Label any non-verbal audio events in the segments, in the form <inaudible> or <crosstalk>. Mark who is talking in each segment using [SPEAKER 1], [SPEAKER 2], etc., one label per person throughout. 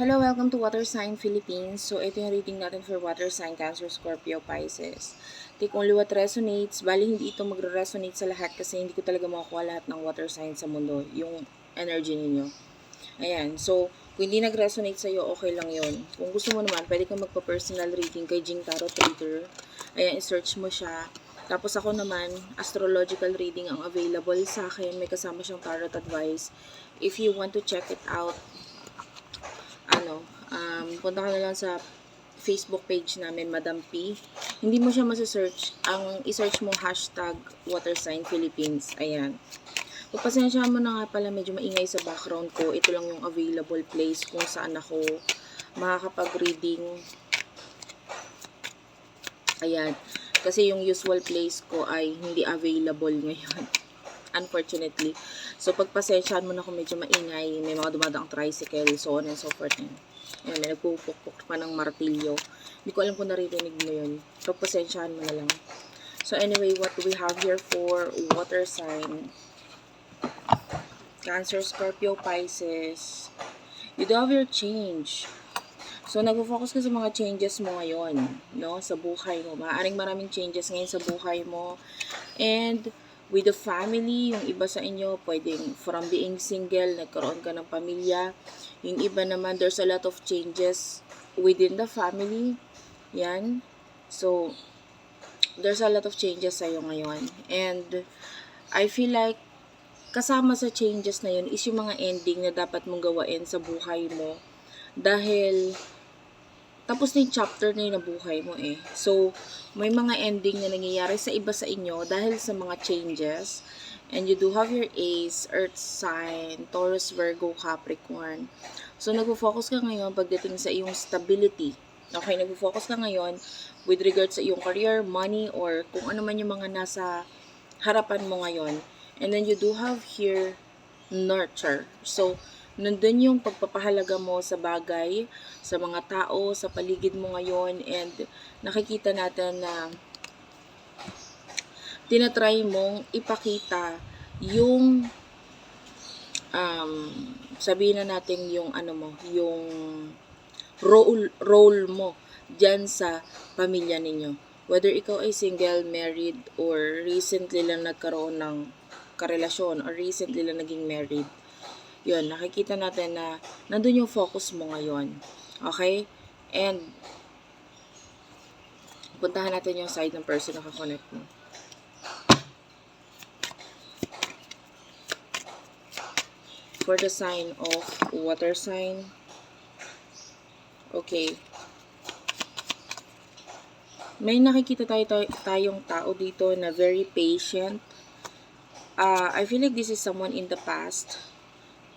[SPEAKER 1] Hello, welcome to Water Sign Philippines. So, ito yung reading natin for Water Sign, Cancer, Scorpio, Pisces. Take only what resonates. Bali, hindi ito magre-resonate sa lahat kasi hindi ko talaga makukuha lahat ng water sign sa mundo, yung energy ninyo. Ayan. So, kung hindi nag-resonate sa'yo, okay lang yon. Kung gusto mo naman, pwede kang magpa-personal reading kay Jing Tarot Reader. Ayan, i-search mo siya. Tapos ako naman, astrological reading ang available sa akin. May kasama siyang tarot advice. If you want to check it out, ano, um, punta ka na lang sa Facebook page namin, Madam P. Hindi mo siya masa-search. Ang i-search mo, hashtag Watersign Philippines. Ayan. Pagpasensya mo na nga pala, medyo maingay sa background ko. Ito lang yung available place kung saan ako makakapag-reading. Ayan. Kasi yung usual place ko ay hindi available ngayon. <laughs> Unfortunately. So, pagpasensyahan mo na kung medyo maingay, may mga dumadaang tricycle, so on and so forth. Ayan, Ayan, may nagpupukpuk pa ng martilyo. Hindi ko alam kung naririnig mo yun. So, pasensyahan mo na lang. So, anyway, what we have here for water sign? Cancer, Scorpio, Pisces. You do have your change. So, nagpo-focus ka sa mga changes mo ngayon, no? Sa buhay mo. Maaaring maraming changes ngayon sa buhay mo. And, with the family, yung iba sa inyo, pwedeng from being single, nagkaroon ka ng pamilya. Yung iba naman, there's a lot of changes within the family. Yan. So, there's a lot of changes sa'yo ngayon. And, I feel like, kasama sa changes na yun is yung mga ending na dapat mong gawain sa buhay mo. Dahil, tapos na yung chapter na yun na buhay mo eh. So, may mga ending na nangyayari sa iba sa inyo dahil sa mga changes. And you do have your Ace, Earth sign, Taurus, Virgo, Capricorn. So, nagpo-focus ka ngayon pagdating sa iyong stability. Okay, nagpo-focus ka ngayon with regards sa iyong career, money, or kung ano man yung mga nasa harapan mo ngayon. And then you do have here nurture. So, nandun yung pagpapahalaga mo sa bagay, sa mga tao, sa paligid mo ngayon, and nakikita natin na tinatry mong ipakita yung um, sabihin na natin yung ano mo, yung role, role mo dyan sa pamilya ninyo. Whether ikaw ay single, married, or recently lang nagkaroon ng karelasyon, or recently lang naging married, yun, nakikita natin na nandun yung focus mo ngayon. Okay? And, puntahan natin yung side ng person na kakonect mo. For the sign of water sign. Okay. May nakikita tayo, tayo tayong tao dito na very patient. Uh, I feel like this is someone in the past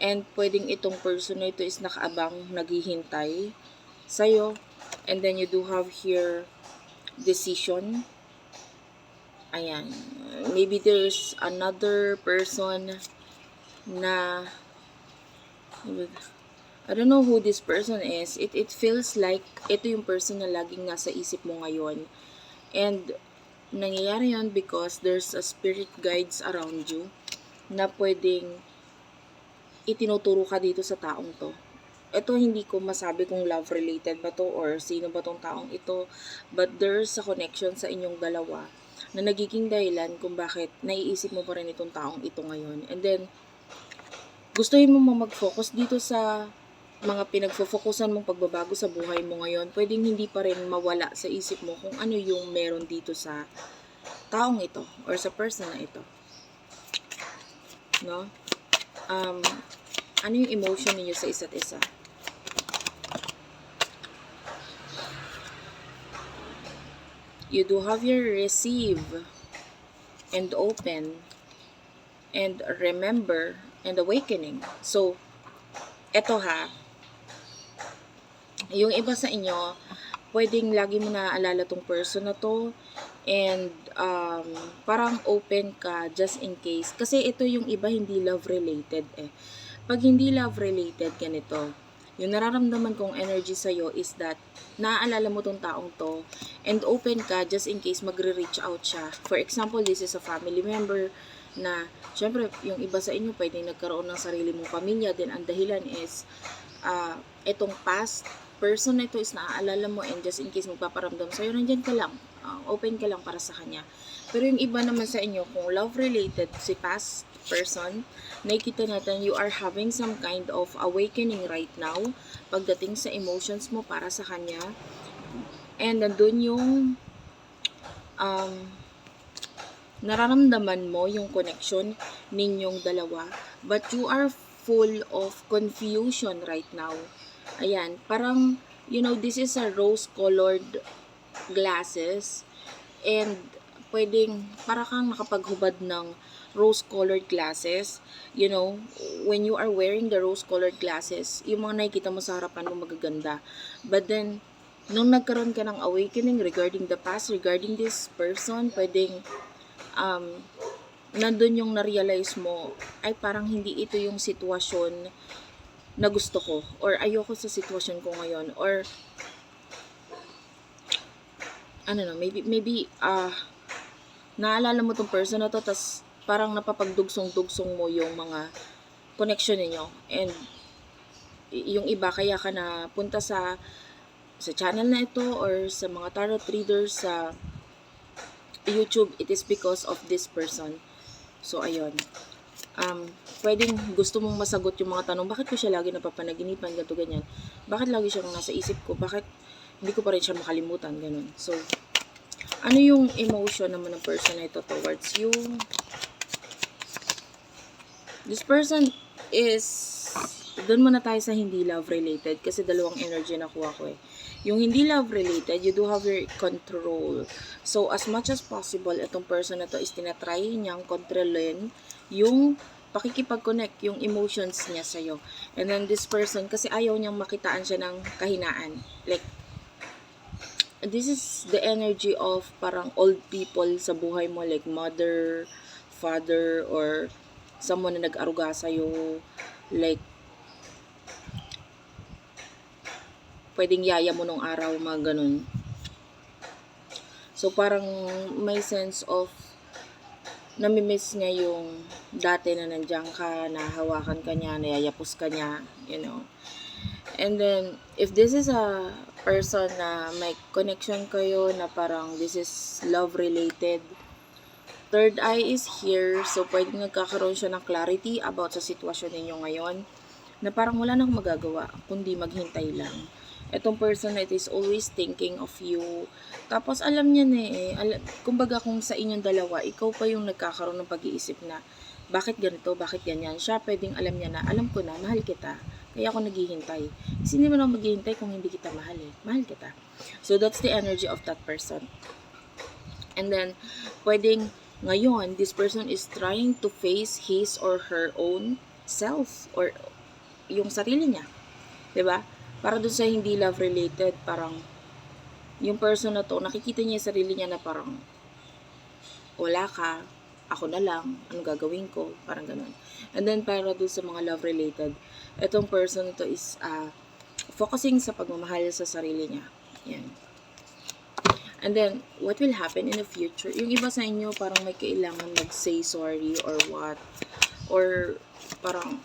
[SPEAKER 1] And pwedeng itong person na ito is nakaabang, naghihintay sa'yo. And then you do have here decision. Ayan. Maybe there's another person na I don't know who this person is. It it feels like ito yung person na laging nasa isip mo ngayon. And nangyayari yan because there's a spirit guides around you na pwedeng itinuturo ka dito sa taong to. Ito hindi ko masabi kung love related ba to or sino ba tong taong ito. But there's a connection sa inyong dalawa na nagiging dahilan kung bakit naiisip mo pa rin itong taong ito ngayon. And then, gustuhin mo mag-focus dito sa mga pinagfo-focusan mong pagbabago sa buhay mo ngayon, pwedeng hindi pa rin mawala sa isip mo kung ano yung meron dito sa taong ito or sa person na ito. No? Um, ano yung emotion niyo sa isa't isa? You do have your receive and open and remember and awakening. So, eto ha, yung iba sa inyo, pwedeng lagi mo naaalala tong person na to and um, parang open ka just in case. Kasi ito yung iba hindi love related eh. Pag hindi love related, ganito. Yung nararamdaman kong energy sa'yo is that naaalala mo tong taong to and open ka just in case magre-reach out siya. For example, this is a family member na syempre yung iba sa inyo pwedeng nagkaroon ng sarili mong pamilya then ang dahilan is ah itong past person na ito is naaalala mo and just in case magpaparamdam sa'yo, nandyan ka lang. Ah, open ka lang para sa kanya. Pero yung iba naman sa inyo, kung love-related si past person, nakikita natin you are having some kind of awakening right now pagdating sa emotions mo para sa kanya. And nandun yung um, nararamdaman mo yung connection ninyong dalawa. But you are full of confusion right now. Ayan, parang, you know, this is a rose-colored glasses. And, pwedeng, para kang nakapaghubad ng rose-colored glasses. You know, when you are wearing the rose-colored glasses, yung mga nakikita mo sa harapan mo magaganda. But then, nung nagkaroon ka ng awakening regarding the past, regarding this person, pwedeng, um, nandun yung na-realize mo, ay parang hindi ito yung sitwasyon na gusto ko or ayoko sa sitwasyon ko ngayon or ano no, maybe maybe ah naalala mo tong person na to tas parang napapagdugsong-dugsong mo yung mga connection ninyo and yung iba kaya ka na punta sa sa channel na ito or sa mga tarot readers sa YouTube it is because of this person so ayun um, pwedeng gusto mong masagot yung mga tanong, bakit ko siya lagi napapanaginipan, ganito, ganyan. Bakit lagi siyang nasa isip ko? Bakit hindi ko pa rin siya makalimutan, ganun. So, ano yung emotion naman ng person na ito towards you? This person is, doon muna tayo sa hindi love related kasi dalawang energy na kuha ko eh. Yung hindi love related, you do have your control. So, as much as possible, itong person na to is tinatry niyang kontrolin yung pakikipag-connect, yung emotions niya sa'yo. And then this person, kasi ayaw niyang makitaan siya ng kahinaan. Like, this is the energy of parang old people sa buhay mo, like mother, father, or someone na nag-aruga sa'yo. Like, pwedeng yaya mo nung araw, mga ganun. So, parang may sense of namimiss niya yung dati na nandiyan ka, nahawakan ka niya, nayayapos ka niya, you know. And then, if this is a person na may connection kayo na parang this is love related, third eye is here, so pwedeng nagkakaroon siya ng clarity about sa sitwasyon ninyo ngayon, na parang wala nang magagawa, kundi maghintay lang. Itong person na it is always thinking of you. Tapos alam niya na eh, alam, kumbaga kung sa inyong dalawa, ikaw pa yung nagkakaroon ng pag-iisip na, bakit ganito, bakit ganyan. Siya pwedeng alam niya na, alam ko na, mahal kita. Kaya ako naghihintay. Kasi hindi mo na maghihintay kung hindi kita mahal eh. Mahal kita. So that's the energy of that person. And then, pwedeng ngayon, this person is trying to face his or her own self or yung sarili niya. ba? Para dun sa hindi love related, parang yung person na to, nakikita niya yung sarili niya na parang wala ka, ako na lang, anong gagawin ko, parang ganun. And then para dun sa mga love related, itong person to is uh, focusing sa pagmamahal sa sarili niya. Yan. And then, what will happen in the future? Yung iba sa inyo, parang may kailangan mag-say sorry or what. Or, parang,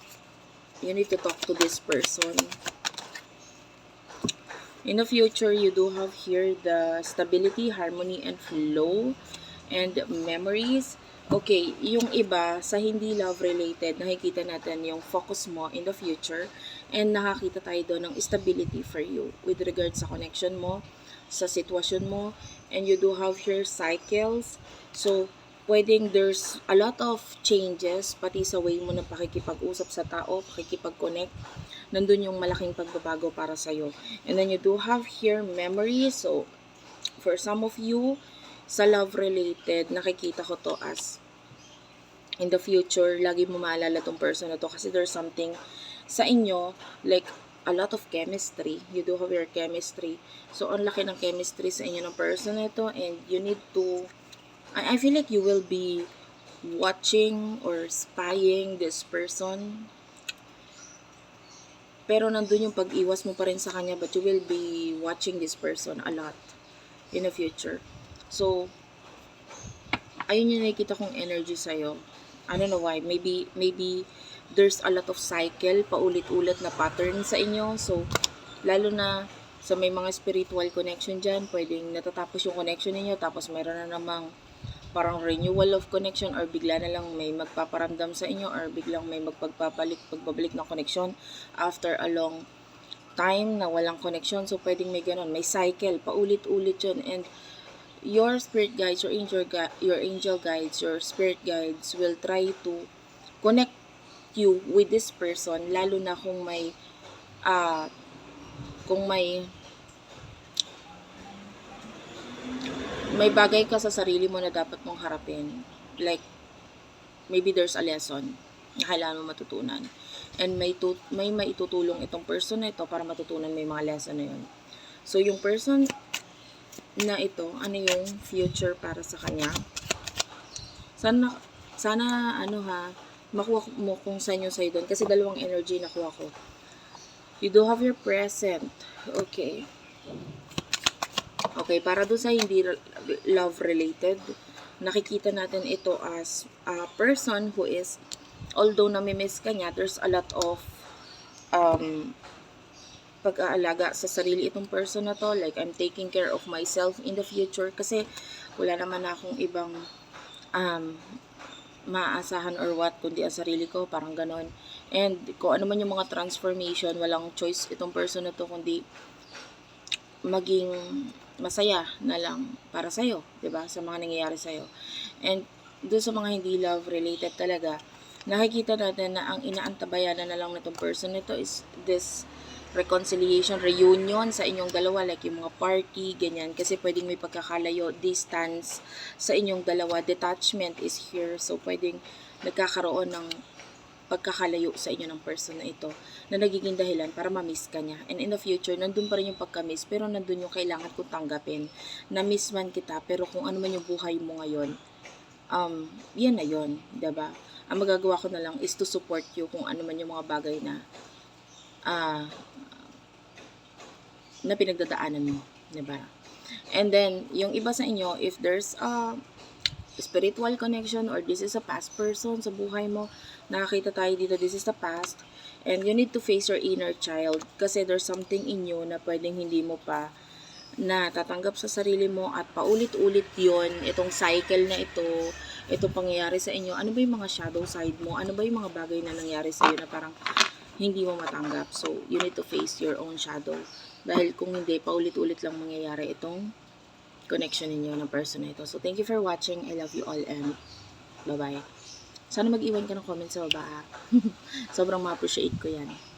[SPEAKER 1] you need to talk to this person. In the future, you do have here the stability, harmony, and flow, and memories. Okay, yung iba, sa hindi love-related, nakikita natin yung focus mo in the future, and nakakita tayo doon ng stability for you with regards sa connection mo, sa sitwasyon mo, and you do have here cycles. So, pwedeng there's a lot of changes, pati sa way mo ng pakikipag-usap sa tao, pakikipag-connect, nandun yung malaking pagbabago para sa'yo. And then you do have here memories. So, for some of you, sa love-related, nakikita ko to as in the future, lagi mo maalala tong person na to kasi there's something sa inyo, like a lot of chemistry. You do have your chemistry. So, ang laki ng chemistry sa inyo ng person na to and you need to, I, I feel like you will be watching or spying this person pero nandun yung pag-iwas mo pa rin sa kanya but you will be watching this person a lot in the future. So, ayun yung nakikita kong energy sa'yo. I don't know why. Maybe, maybe there's a lot of cycle, paulit-ulit na pattern sa inyo. So, lalo na sa may mga spiritual connection dyan, pwedeng natatapos yung connection ninyo, tapos meron na namang parang renewal of connection or bigla na lang may magpaparamdam sa inyo or biglang may magpagpapalik, pagbabalik ng connection after a long time na walang connection. So, pwedeng may ganun. May cycle. Paulit-ulit yun. And your spirit guides, your angel, your angel guides, your spirit guides will try to connect you with this person, lalo na kung may ah kung may may bagay ka sa sarili mo na dapat mong harapin. Like, maybe there's a lesson na kailangan mo matutunan. And may, tut- may maitutulong itong person na ito para matutunan mo yung mga lesson na yun. So, yung person na ito, ano yung future para sa kanya? Sana, sana, ano ha, makuha mo kung saan yung sa'yo doon. Kasi dalawang energy nakuha ko. You do have your present. Okay. Okay, para doon sa hindi love related, nakikita natin ito as a person who is, although namimiss ka niya, there's a lot of um, pag-aalaga sa sarili itong person na to. Like, I'm taking care of myself in the future kasi wala naman na akong ibang um, maaasahan or what, kundi ang sarili ko, parang ganon. And kung ano man yung mga transformation, walang choice itong person na to, kundi maging masaya na lang para sa'yo, ba Sa mga nangyayari sa'yo. And doon sa mga hindi love related talaga, nakikita natin na ang inaantabayanan na lang nitong person nito is this reconciliation, reunion sa inyong dalawa, like yung mga party, ganyan. Kasi pwedeng may pagkakalayo, distance sa inyong dalawa, detachment is here. So, pwedeng nagkakaroon ng pagkakalayo sa inyo ng person na ito na nagiging dahilan para ma-miss ka niya. And in the future, nandun pa rin yung pagka-miss, pero nandun yung kailangan kong tanggapin. Na-miss man kita, pero kung ano man yung buhay mo ngayon, um, yan na yun, ba? Ang magagawa ko na lang is to support you kung ano man yung mga bagay na ah na pinagdadaanan mo, 'di ba? And then, yung iba sa inyo, if there's a spiritual connection or this is a past person sa buhay mo, nakakita tayo dito, this is the past, and you need to face your inner child kasi there's something in you na pwedeng hindi mo pa na tatanggap sa sarili mo at paulit-ulit yon itong cycle na ito, itong pangyayari sa inyo, ano ba yung mga shadow side mo? Ano ba yung mga bagay na nangyari sa iyo na parang hindi mo matanggap? So, you need to face your own shadow. Dahil kung hindi, paulit-ulit lang mangyayari itong connection ninyo ng person na ito. So, thank you for watching. I love you all and bye-bye. Sana mag-iwan ka ng comment sa baba. <laughs> Sobrang ma-appreciate ko yan.